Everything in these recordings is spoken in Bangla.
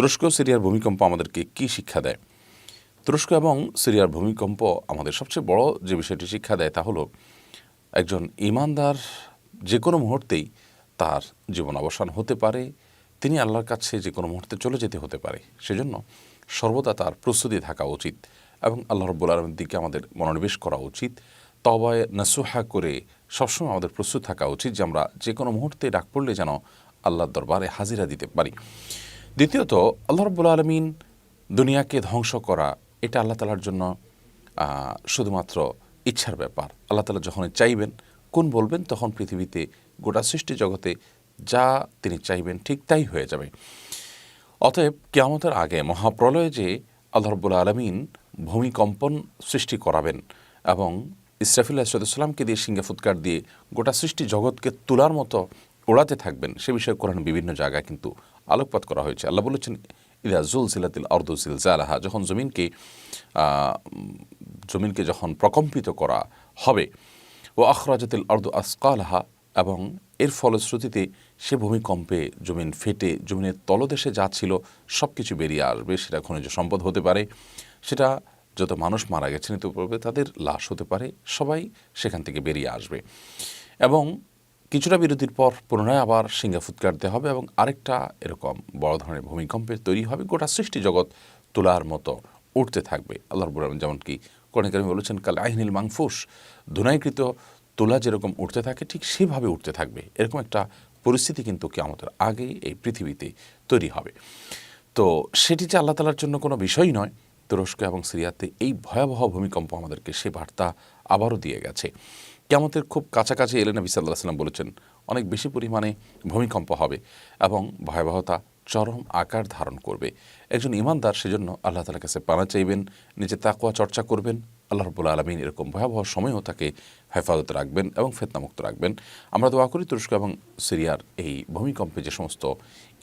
তুরস্ক, সিরিয়ার ভূমিকম্প আমাদেরকে কি শিক্ষা দেয়? তুরস্ক এবং সিরিয়ার ভূমিকম্প আমাদের সবচেয়ে বড় যে বিষয়টি শিক্ষা দেয় তা হলো একজন ইমানদার যে কোনো মুহূর্তেই তার জীবন অবসান হতে পারে, তিনি আল্লাহর কাছে যে কোনো মুহূর্তে চলে যেতে হতে পারে। সেজন্য সর্বদা তার প্রস্তুতি থাকা উচিত এবং আল্লাহ রব্বুল আলমের দিকে আমাদের মনোনিবেশ করা উচিত। তবায় নাসুহা করে সবসময় আমাদের প্রস্তুত থাকা উচিত যে আমরা যে কোনো মুহূর্তে ডাক পড়লে যেন আল্লাহর দরবারে হাজিরা দিতে পারি। দ্বিতীয়ত, আল্লাহ রব্বুল আলমিন দুনিয়াকে ধ্বংস করা, এটা আল্লাহ তালার জন্য শুধুমাত্র ইচ্ছার ব্যাপার। আল্লাহ তালা যখন চাইবেন, কোন বলবেন, তখন পৃথিবীতে গোটা সৃষ্টি জগতে যা তিনি চাইবেন, ঠিক তাই হয়ে যাবে। অতএব কেয়ামতের আগে মহাপ্রলয়ে যে আল্লাহ রব্বুল আলমিন ভূমিকম্পন সৃষ্টি করাবেন এবং ইসরাফিল্লাহ সাল্লামকে দিয়ে সিঙ্গে ফুৎকার দিয়ে গোটা সৃষ্টি জগৎকে তোলার মতো ওড়াতে থাকবেন, সে বিষয়ে কোরআন বিভিন্ন জায়গায় কিন্তু আলোকপাত করা হয়েছে। আল্লাহ বলেছেন, ইদা জুল সিলাতিল অর্দু জিলজালাহা যখন জমিনকে জমিনকে যখন প্রকম্পিত করা হবে ও আখরাজাতিল অর্দু আসকালহা এবং এর ফলশ্রুতিতে সে ভূমিকম্পে জমিন ফেটে, জমিনের তলদেশে যা ছিল সব কিছু বেরিয়ে আসবে, সেটা খনিজ সম্পদ হতে পারে, সেটা যত মানুষ মারা গেছেন ইতিপূর্বে তাদের লাশ হতে পারে, সবাই সেখান থেকে বেরিয়ে আসবে। এবং কিছুটা বিরতির পর পুনরায় আবার সিঙ্গা ফুৎকারতে হবে এবং আরেকটা এরকম বড় ধরনের ভূমিকম্পের তৈরি হবে। গোটা সৃষ্টি জগৎ তোলার মতো উঠতে থাকবে। আল্লাহ রবুল যেমন কি কোরআন কারিমে বলেছেন, কাল আহিনিল মাংফুস। ধুনাইকৃত তোলা যেরকম উঠতে থাকে, ঠিক সেভাবে উঠতে থাকবে। এরকম একটা পরিস্থিতি কিন্তু কি আমাদের আগে এই পৃথিবীতে তৈরি হবে। তো সেটি যে আল্লাহ তালার জন্য কোনো বিষয়ই নয়, তুরস্ক এবং সিরিয়াতে এই ভয়াবহ ভূমিকম্প আমাদেরকে সে বার্তা আবারও দিয়ে গেছে। কেমতের খুব কাছাকাছি এলেন নবী সাল্লাহ সাল্লাম বলেছেন, অনেক বেশি পরিমাণে ভূমিকম্প হবে এবং ভয়াবহতা চরম আকার ধারণ করবে। একজন ইমানদার সেজন্য আল্লাহ তালার কাছে পানা চাইবেন, নিজে তাকুয়া চর্চা করবেন, আল্লাহ রবুল আলমিন এরকম ভয়াবহ সময়ও তাকে হেফাজত রাখবেন এবং ফেতনামুক্ত রাখবেন। আমরা দোয়া করি তুরস্ক এবং সিরিয়ার এই ভূমিকম্পে যে সমস্ত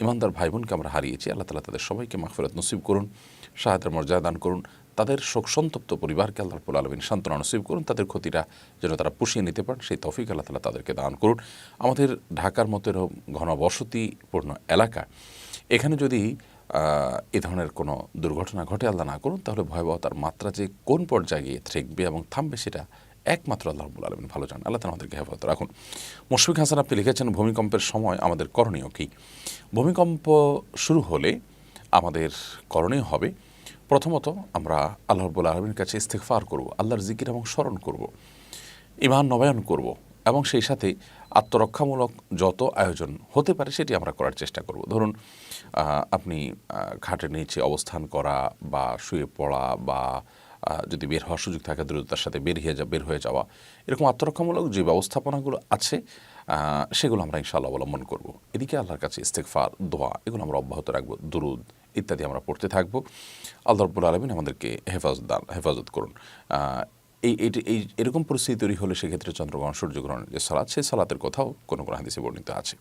ইমানদার ভাই বোনকে আমরা হারিয়েছি, আল্লাহ তালা তাদের সবাইকে মাহফিরত নসিব করুন সাহায্যের মর্যাদা দান করুন। তাদের শোক সন্তপ্ত পরিবারকে আল্লাহ রবুল আলমিন সান্ত্বনা নসিব করুন, তাদের ক্ষতিটা যেন তারা পুষিয়ে নিতে পারেন, সেই তফিক আল্লাহ তালা তাদেরকে দান করুন। আমাদের ঢাকার মতো এরকম ঘনবসতিপূর্ণ এলাকা, এখানে যদি এ ধরনের কোনো দুর্ঘটনা ঘটে আল্লাহ না করুন, তাহলে ভয়াবহতার মাত্রা যে কোন পর্যায়ে গিয়ে থাকবে এবং থামবে সেটা একমাত্র আল্লাহ রবুল আলমিন ভালো জান আল্লাহ আমাদেরকে হেফাজত রাখুন। মুশফিক হাসান, আপনি লিখেছেন, ভূমিকম্পের সময় আমাদের করণীয় কী? ভূমিকম্প শুরু হলে আমাদের করণীয় হবে প্রথমত আমরা আল্লাহ রবুল আলমীর কাছে ইস্তেকফার করব, আল্লাহর জিকির এবং স্মরণ করব ইমান নবায়ন করব এবং সেই সাথে আত্মরক্ষামূলক যত আয়োজন হতে পারে সেটি আমরা করার চেষ্টা করব। ধরুন আপনি ঘাটের নিচে অবস্থান করা বা শুয়ে পড়া বা যদি বের হওয়ার সুযোগ থাকে, দ্রুততার সাথে বের হয়ে যা, বের হয়ে যাওয়া, এরকম আত্মরক্ষামূলক যে ব্যবস্থাপনাগুলো আছে সেগুলো আমরা ইনশাআল্লাহ অবলম্বন করব। এদিকে আল্লাহর কাছে ইস্তেকফার দোয়া, এগুলো আমরা অব্যাহত রাখব। দুরুদ ইত্যাদি আমরা পড়তে থাকব। আল্লাহ রব্বুল আলমিন আমাদেরকে হেফাজত দান, হেফাজত করুন। এই এই এরকম পরিস্থিতি তৈরি হলে সেক্ষেত্রে চন্দ্রগ্রহণ সূর্যগ্রহণ যে সালাদ, সেই সালাতের কথাও কোনো কোনো হাদিসে বর্ণিত আছে।